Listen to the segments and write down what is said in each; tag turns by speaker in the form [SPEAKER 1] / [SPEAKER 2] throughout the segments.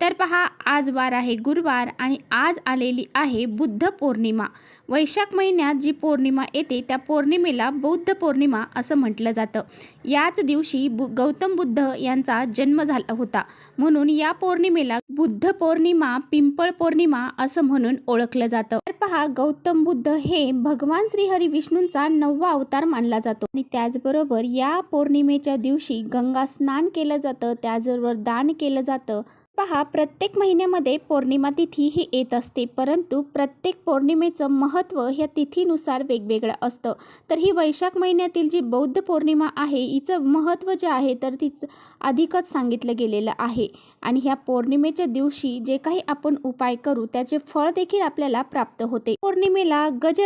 [SPEAKER 1] तर पहा आज वार आहे गुरुवार आणि आज आलेली आहे बुद्ध पौर्णिमा. वैशाख महिन्यात जी पौर्णिमा येते त्या पौर्णिमेला बौद्ध पौर्णिमा असं म्हटलं जातं. याच दिवशी बु गौतम बुद्ध यांचा जन्म झाला होता. म्हणून या पौर्णिमेला बुद्ध पौर्णिमा पिंपळ पौर्णिमा असं म्हणून ओळखलं जातं. तर पहा गौतम बुद्ध हे भगवान श्रीहरी विष्णूंचा नववा अवतार मानला जातो. आणि त्याचबरोबर या पौर्णिमेच्या दिवशी गंगा स्नान केलं जातं त्याचबरोबर दान केलं जातं. पहा प्रत्येक महिन्यामध्ये पौर्णिमा तिथी ही येत असते परंतु प्रत्येक पौर्णिमेचं महत्त्व ह्या तिथीनुसार वेगवेगळं असतं. तर ही वैशाख महिन्यातील जी बौद्ध पौर्णिमा आहे हिचं महत्त्व जे आहे तर तिचं अधिकच सांगितलं गेलेलं आहे. आणि ह्या पौर्णिमेच्या दिवशी जे काही आपण उपाय करू त्याचे फळ देखील आपल्याला प्राप्त होते. पौर्णिमेला गज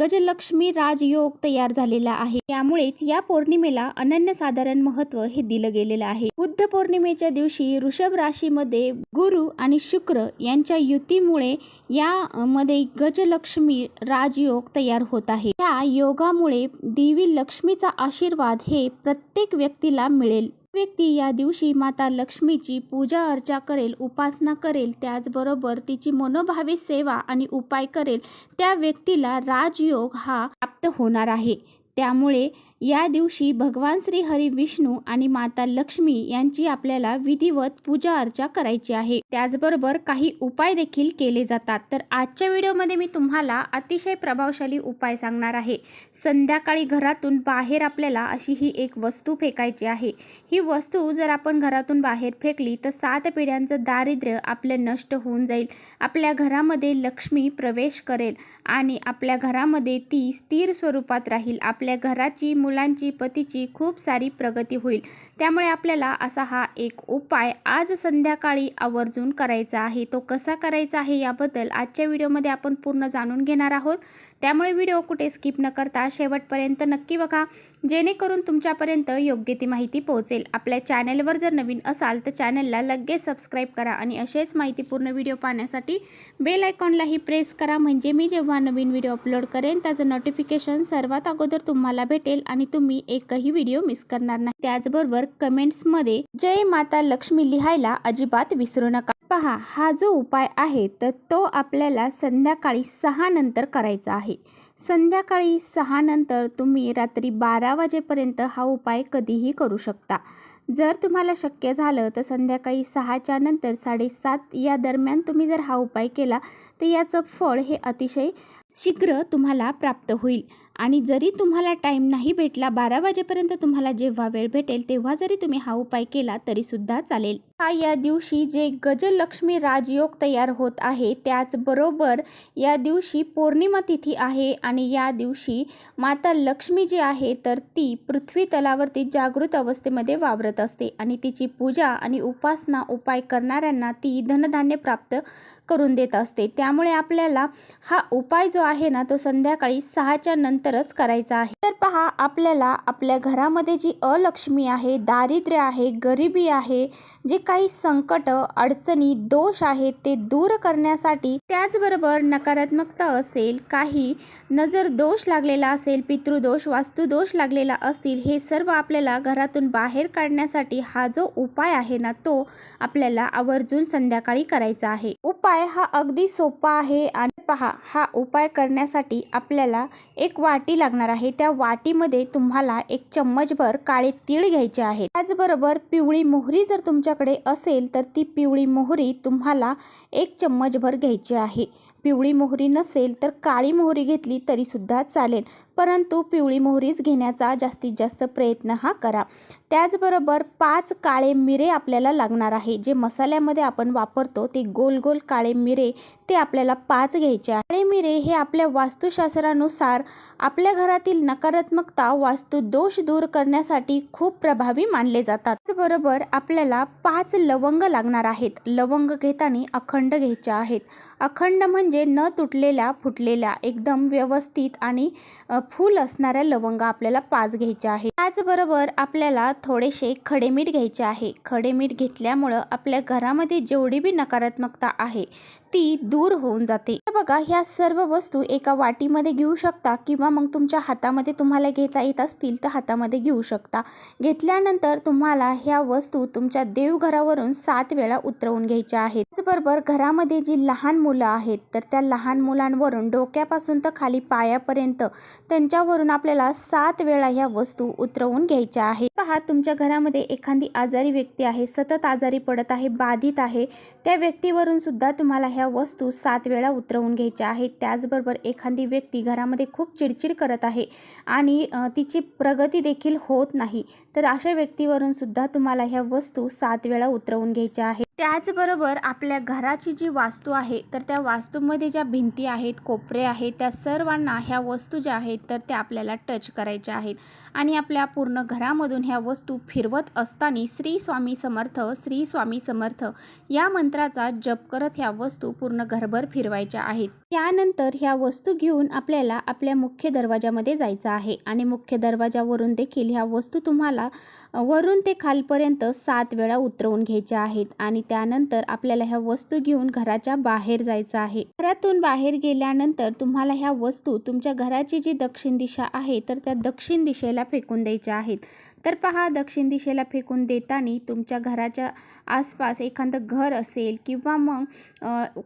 [SPEAKER 1] गजलक्ष्मी राजयोग तयार झालेला आहे. त्यामुळेच या पौर्णिमेला अनन्यसाधारण महत्त्व हे दिलं गेलेलं आहे. बुद्ध पौर्णिमेच्या दिवशी ऋषभ राशीमध्ये गुरु आणि शुक्र यांच्या युतीमुळे यामध्ये गजलक्ष्मी राजयोग तयार होत आहे. या योगामुळे देवी लक्ष्मीचा आशीर्वाद हे प्रत्येक व्यक्तीला मिळेल. व्यक्ती या दिवशी माता लक्ष्मीची पूजा अर्चा करेल उपासना करेल त्याचबरोबर तिची मनोभावी सेवा आणि उपाय करेल त्या व्यक्तीला राजयोग हा प्राप्त होणार आहे. त्यामुळे या दिवशी भगवान श्री हरी विष्णू आणि माता लक्ष्मी यांची आपल्याला विधिवत पूजा अर्चा करायची आहे. त्याचबरोबर काही उपाय देखील केले जातात. तर आजच्या व्हिडिओमध्ये मी तुम्हाला अतिशय प्रभावशाली उपाय सांगणार आहे. संध्याकाळी घरातून बाहेर आपल्याला अशी ही एक वस्तू फेकायची आहे. ही वस्तू जर आपण घरातून बाहेर फेकली तर सात पिढ्यांचं दारिद्र्य आपलं नष्ट होऊन जाईल. आपल्या घरामध्ये लक्ष्मी प्रवेश करेल आणि आपल्या घरामध्ये ती स्थिर स्वरूपात राहील. आपल्या घराची मुलांची पतीची खूप सारी प्रगती होईल. त्यामुळे आपल्याला असा हा एक उपाय आज संध्याकाळी आवर्जून करायचा आहे. तो कसा करायचा आहे याबद्दल आजच्या व्हिडिओमध्ये आपण पूर्ण जाणून घेणार आहोत. त्यामुळे व्हिडिओ कुठे स्किप न करता शेवटपर्यंत नक्की बघा जेणेकरून तुमच्यापर्यंत योग्य ती माहिती पोहोचेल. आपल्या चॅनलवर जर नवीन असाल तर चॅनलला लगेच सबस्क्राईब करा आणि असेच माहितीपूर्ण व्हिडिओ पाहण्यासाठी बेल आयकॉनलाही प्रेस करा. म्हणजे मी जेव्हा नवीन व्हिडिओ अपलोड करेन त्याचं नोटिफिकेशन सर्वात अगोदर तुम्हाला भेटेल आणि तुम्ही एकही व्हिडिओ मिस करणार नाही. त्याचबरोबर कमेंट्समध्ये जय माता लक्ष्मी लिहायला अजिबात विसरू नका. पहा हा जो उपाय आहे तर तो आपल्याला संध्याकाळी सहा नंतर करायचा आहे. संध्याकाळी सहानंतर तुम्ही रात्री बारा वाजेपर्यंत हा उपाय कधीही करू शकता. जर तुम्हाला शक्य झालं तर संध्याकाळी सहाच्या नंतर साडेसात या दरम्यान तुम्ही जर हा उपाय केला तर याचं फळ हे अतिशय शीघ्र तुम्हाला प्राप्त होईल. आणि जरी तुम्हाला टाईम नाही भेटला बारा वाजेपर्यंत तुम्हाला जेव्हा वेळ भेटेल तेव्हा जरी तुम्ही हा उपाय केला तरीसुद्धा चालेल. हा या दिवशी जे गजलक्ष्मी राजयोग तयार होत आहे त्याचबरोबर या दिवशी पौर्णिमा तिथी आहे आणि या दिवशी माता लक्ष्मी जी आहे तर ती पृथ्वी तलावरती जागृत अवस्थेमध्ये वावरत असते आणि तिची पूजा आणि उपासना उपाय करणाऱ्यांना ती धनधान्य प्राप्त करून देत असते. त्यामुळे आपल्याला हा उपाय जो आहे ना तो संध्याकाळी सहाच्या नंतरच करायचा आहे. तर पहा आपल्याला आपल्या घरामध्ये जी अलक्ष्मी आहे दारिद्र्य आहे गरिबी आहे जे काही संकट अडचणी दोष आहेत ते दूर करण्यासाठी त्याचबरोबर नकारात्मकता असेल काही नजर दोष लागलेला असेल पितृदोष वास्तुदोष लागलेला असतील हे सर्व आपल्याला घरातून बाहेर काढण्यासाठी हा जो उपाय आहे ना तो आपल्याला आवर्जून संध्याकाळी करायचा आहे. उपाय हा अगदी सोपा आहे आणि पहा हा उपाय करण्यासाठी आपल्याला एक वाटी लागणार आहे. त्या वाटीमध्ये तुम्हाला एक चम्मचभर काळे तीळ घ्यायचे आहेत. त्याचबरोबर पिवळी मोहरी जर तुमच्याकडे असेल तर ती पिवळी मोहरी तुम्हाला एक चम्मचभर घ्यायची आहे. पिवळी मोहरी नसेल तर काळी मोहरी घेतली तरीसुद्धा चालेल. परंतु पिवळी मोहरीच घेण्याचा जास्तीत जास्त प्रयत्न हा करा. त्याचबरोबर पाच काळे मिरे आपल्याला लागणार आहे. जे मसाल्यामध्ये आपण वापरतो ते गोल गोल काळे मिरे ते आपल्याला पाच घ्यायचे आहे. काळे मिरे हे आपल्या वास्तुशास्त्रानुसार आपल्या घरातील नकारात्मकता वास्तू दोष दूर करण्यासाठी खूप प्रभावी मानले जातात. त्याचबरोबर आपल्याला पाच लवंग लागणार आहेत. लवंग घेताना अखंड घ्यायच्या आहेत. अखंड म्हणजे म्हणजे न तुटलेल्या फुटलेल्या एकदम व्यवस्थित आणि फूल असणाऱ्या लवंगा आपल्याला पाच घ्यायच्या आहे त्याचबरोबर आपल्याला थोडेसे खडे मीठ घ्यायचे आहे. खडे मीठ घेतल्यामुळं आपल्या घरामध्ये जेवढी बी नकारात्मकता आहे ती दूर होऊन जाते. बघा ह्या सर्व वस्तू एका वाटीमध्ये घेऊ शकता किंवा मग तुमच्या हातामध्ये तुम्हाला घेता येत असतील तर हातामध्ये घेऊ शकता. घेतल्यानंतर तुम्हाला ह्या वस्तू तुमच्या देवघरावरून सात वेळा उतरवून घ्यायच्या आहेत. त्याचबरोबर घरामध्ये जी लहान मुलं आहेत तर त्या लहान मुलांवरून डोक्यापासून तर खाली पायापर्यंत त्यांच्यावरून आपल्याला सात वेळा ह्या वस्तू उतरवून घ्यायच्या आहेत. पहा तुमच्या घरामध्ये एखादी आजारी व्यक्ती आहे सतत आजारी पडत आहे बाधित आहे. त्या व्यक्तीवरून सुद्धा तुम्हाला ह्या वस्तू सात वेळा उतरवून घ्यायच्या आहेत. त्याचबरोबर एखादी व्यक्ती घरामध्ये खूप चिडचिड करत आहे आणि तिची प्रगती देखील होत नाही. तर अशा व्यक्तीवरून सुद्धा तुम्हाला ह्या वस्तू सात वेळा उतरवून घ्यायच्या आहेत. त्याचबरोबर आपल्या घराची जी वास्तू आहे तर त्या वास्तूमध्ये ज्या भिंती आहेत कोपरे आहेत त्या सर्वांना ह्या वस्तू ज्या आहेत तर त्या आपल्याला टच करायच्या आहेत. आणि आपल्या पूर्ण घरामधून ह्या वस्तू फिरवत असताना श्री स्वामी समर्थ श्री स्वामी समर्थ या मंत्राचा जप करत ह्या वस्तू पूर्ण घरभर फिरवायच्या आहेत. त्यानंतर ह्या वस्तू घेऊन आपल्याला आपल्या मुख्य दरवाजामध्ये जायचं आहे. आणि मुख्य दरवाजावरून देखील ह्या वस्तू तुम्हाला वरून ते खालपर्यंत सात वेळा उतरवून घ्यायच्या आहेत. आणि त्यानंतर आपल्याला ह्या वस्तू घेऊन घराच्या बाहेर जायचं आहे. घरातून बाहेर गेल्यानंतर तुम्हाला ह्या वस्तू तुमच्या घराची जी दक्षिण दिशा आहे तर त्या दक्षिण दिशेला फेकून द्यायच्या आहेत. तर पहा दक्षिण दिशेला फेकून देताना तुमच्या घराच्या आसपास एखादं घर असेल किंवा मग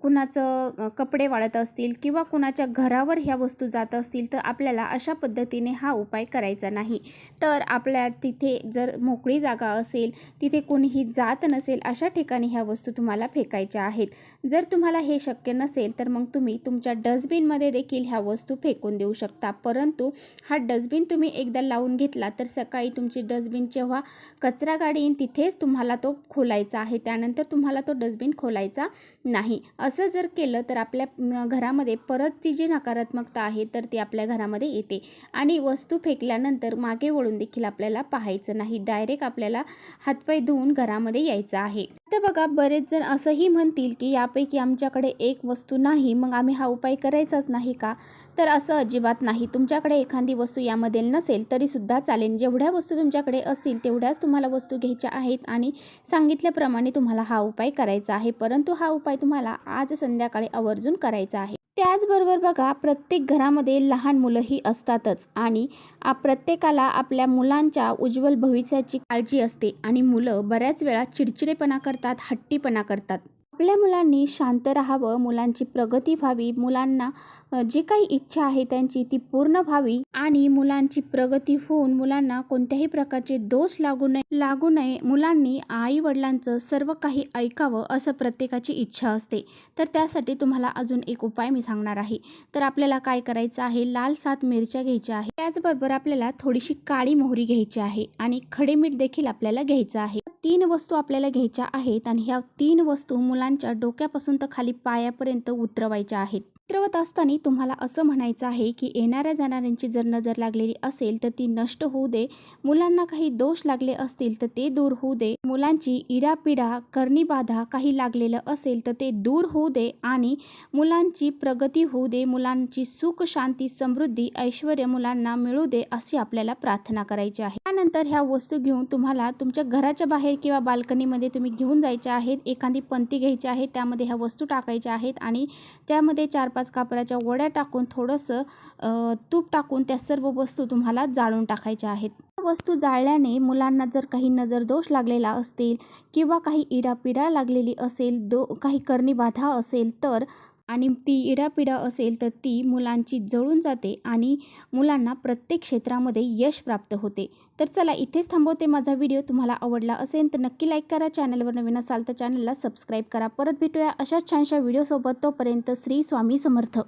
[SPEAKER 1] कुणाचं कपडे वाळत असतील किंवा कुणाच्या घरावर ह्या वस्तू जात असतील तर आपल्याला अशा पद्धतीने हा उपाय करायचा नाही. तर आपल्या तिथे जर मोकळी जागा असेल तिथे कोणीही जात नसेल अशा ठिकाणी ह्या वस्तू तुम्हाला फेकायच्या आहेत. जर तुम्हाला हे शक्य नसेल तर मग तुम्ही तुमच्या डस्टबिनमध्ये देखील ह्या वस्तू फेकून देऊ शकता. परंतु हा डस्टबिन तुम्ही एकदा लावून घेतला तर सकाळी तुमची डस्टबिन जेव्हा कचरा गाडी येईन तिथेच तुम्हाला तो खोलायचा आहे. त्यानंतर तुम्हाला तो डस्टबिन खोलायचा नाही. असं जर केलं तर आपल्या घरामध्ये परत ती जी नकारात्मकता आहे तर ती आपल्या घरामध्ये येते. आणि वस्तू फेकल्यानंतर मागे वळून देखील आपल्याला पाहायचं नाही. डायरेक्ट आपल्याला हातपाय धुवून घरामध्ये यायचं आहे. तर बघा बरेच जण असंही म्हणतील की यापैकी आमच्याकडे एक वस्तू नाही मग आम्ही हा उपाय करायचाच नाही का? तर असं अजिबात नाही. तुमच्याकडे एखादी वस्तू यामध्ये नसेल तरीसुद्धा चालेल. जेवढ्या वस्तू तुमच्याकडे असतील तेवढ्याच तुम्हाला वस्तू घ्यायच्या आहेत आणि सांगितल्याप्रमाणे तुम्हाला हा उपाय करायचा आहे. परंतु हा उपाय तुम्हाला आज संध्याकाळी आवर्जून करायचा आहे. त्याचबरोबर बघा प्रत्येक घरामध्ये लहान मुलंही असतातच आणि प्रत्येकाला आपल्या मुलांच्या उज्ज्वल भविष्याची काळजी असते आणि मुलं बऱ्याच वेळा चिडचिडेपणा करतात हट्टीपणा करतात. आपल्या मुलांनी शांत राहावं मुलांची प्रगती व्हावी मुलांना जी काही इच्छा आहे त्यांची ती पूर्ण व्हावी आणि मुलांची प्रगती होऊन मुलांना कोणत्याही प्रकारचे दोष लागू नये लागू नये मुलांनी आई वडिलांचं सर्व काही ऐकावं असं प्रत्येकाची इच्छा असते. तर त्यासाठी तुम्हाला अजून एक उपाय मी सांगणार आहे. तर आपल्याला काय करायचं आहे? लाल सात मिरच्या घ्यायच्या आहे त्याचबरोबर आपल्याला थोडीशी काळी मोहरी घ्यायची आहे आणि खडे मीठ देखील आपल्याला घ्यायचं आहे. तीन वस्तू आपल्याला घ्यायच्या आहेत आणि ह्या तीन वस्तू मुलांच्या डोक्यापासून तर खाली पायापर्यंत उतरवायच्या आहेत. चित्रवत असताना तुम्हाला असं म्हणायचं आहे की येणाऱ्या जाणाऱ्यांची जर नजर लागलेली असेल तर ती नष्ट होऊ दे. मुलांना काही दोष लागले असतील तर ते दूर होऊ दे. मुलांची इडापिडा करणीबाधा काही लागलेलं असेल तर ते दूर होऊ दे आणि मुलांची प्रगती होऊ दे. मुलांची सुख शांती समृद्धी ऐश्वर मुलांना मिळू दे अशी आपल्याला प्रार्थना करायची आहे. त्यानंतर ह्या वस्तू घेऊन तुम्हाला तुमच्या घराच्या बाहेर किंवा बाल्कनीमध्ये तुम्ही घेऊन जायच्या आहेत. एखादी पंती घ्यायची आहे. त्यामध्ये ह्या वस्तू टाकायच्या आहेत आणि त्यामध्ये चार पाच कापराच्या वड्या टाकून थोडंसं तूप टाकून त्या सर्व वस्तू तुम्हाला जाळून टाकायच्या आहेत. वस्तू जाळल्याने मुलांना जर काही नजर दोष लागलेला असतील किंवा काही इडापिडा लागलेली असेल दो काही करणीबाधा असेल तर आणि ती इडापिडा असेल तर ती मुलांची जळून जाते आणि मुलांना प्रत्येक क्षेत्रामध्ये यश प्राप्त होते. तर चला इथेच थांबवते माझा व्हिडिओ. तुम्हाला आवडला असेल तर नक्की लाईक करा. चॅनलवर नवीन असाल तर चॅनलला सबस्क्राईब करा. परत भेटूया अशाच छानशा व्हिडिओसोबत. तोपर्यंत श्री स्वामी समर्थ.